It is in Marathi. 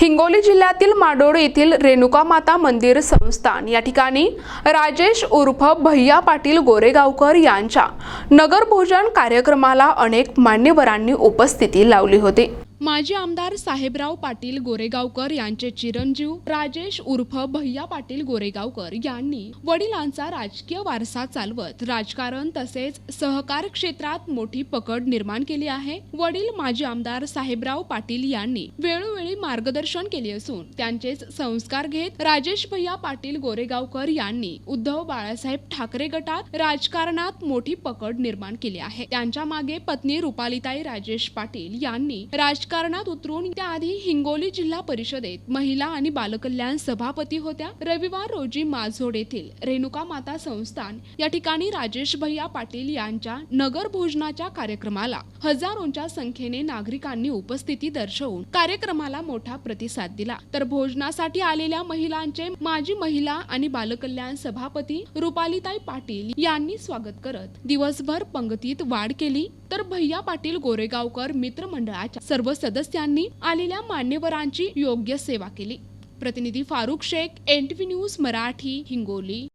हिंगोली जिल्ह्यातील माडोळ येथील रेणुका माता मंदिर संस्थान. या ठिकाणी राजेश उर्फ भैया पाटील गोरेगावकर यांच्या नगरभोजन कार्यक्रमाला अनेक मान्यवरांनी उपस्थिती लावली होती. माजी आमदार साहेबराव पाटील गोरेगावकर यांचे चिरंजीव राजेश उर्फ भैया पाटील गोरेगावकर यांनी वडिलांचा राजकीय वारसा चालवत राजकारण तसेच सहकार क्षेत्रात मोठी पकड निर्माण केली आहे. वडील माजी आमदार साहेबराव पाटील यांनी वेळोवेळी मार्गदर्शन केले असून त्यांचेच संस्कार घेत राजेश भैया पाटील गोरेगावकर यांनी उद्धव बाळासाहेब ठाकरे गटात राजकारणात मोठी पकड निर्माण केली आहे. त्यांच्या मागे पत्नी रुपालिताई राजेश पाटील यांनी राज राजकारणात उतरून त्याआधी हिंगोली जिल्हा परिषदेत महिला आणि बालकल्याण सभापती होत्या रविवार रोजी माझोड येथील रेणुका माता संस्थान या ठिकाणी राजेश भैया पाटील यांच्या नगर भोजनाच्या कार्यक्रमाला हजारोंच्या संख्येने नागरिकांनी उपस्थिती दर्शवून कार्यक्रमाला मोठा प्रतिसाद दिला. तर भोजनासाठी आलेल्या महिलांचे माजी महिला आणि बालकल्याण सभापती रुपालीताई पाटील यांनी स्वागत करत दिवसभर पंगतीत वाढ केली. तर भैया पाटील गोरेगावकर मित्र मंडळाच्या सर्व सदस्यांनी आलेल्या मान्यवरांची योग्य सेवा केली. प्रतिनिधी फारुख शेख एनटीव्ही न्यूज मराठी हिंगोली.